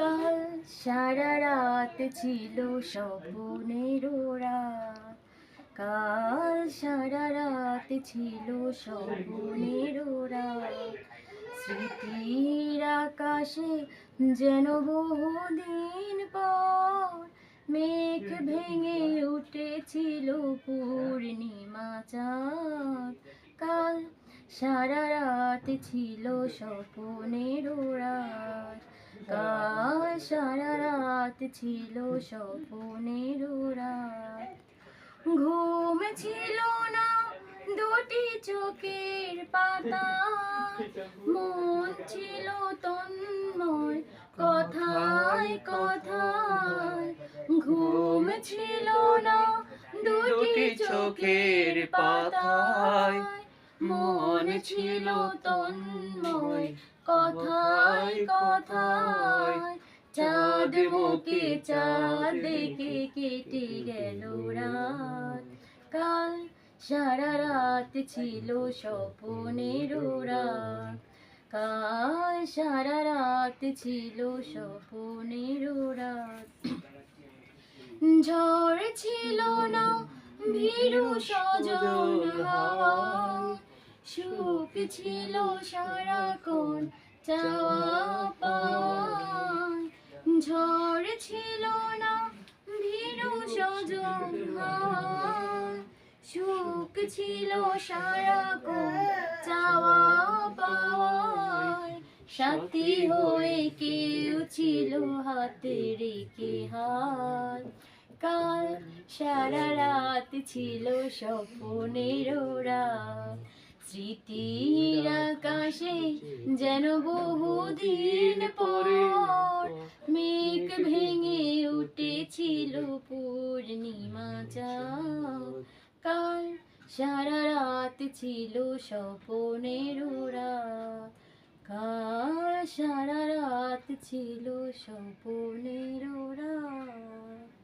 কাল সারা রাত ছিল স্বপ্নের রাত কাল সারা রাত ছিল স্বপ্নের রাত স্মৃতির আকাশে যেন বহুদিন পর মেঘ ভেঙে উঠেছিল পূর্ণিমা চাঁদ। কাল সারা রাত ছিল স্বপ্নের রাত কাল সারা রাত ছিল স্বপ্নের রাত ঘুম ছিল না দুটি চোখের পাতা। মন ছিল তন্ময়, কথায় কথায়। ঘুম ছিল না দুটি চোখের পাতায়। মন ছিল তন্ময়। কথায় কথায় চাঁদ মুখে চাঁদ দেখে কেটে গেল রাত। কাল সারা রাত ছিল স্বপ্নের রাত কাল সারা রাত ছিল স্বপ্নের রাত ঝড় ছিল না, ভীরু সজন সুখ ছিল সারাক্ষণ চাওয়া পাওয়ায়। ঝড় ছিল না ভীরু সজন সুখ ছিল সারাক্ষণ চাওয়া পাওয়ায়। সাথী হয়ে কেউ ছিল হাতে রেখে হাত। কাল সারা রাত ছিল স্বপ্নের রাত। স্মৃতির আকাশে যেন বহুদিন পর মেঘ ভেঙে উঠেছিল পূর্ণিমা কাল সারা রাত ছিল স্বপ্নের রাত কাল সারা রাত ছিল স্বপ্নের রাত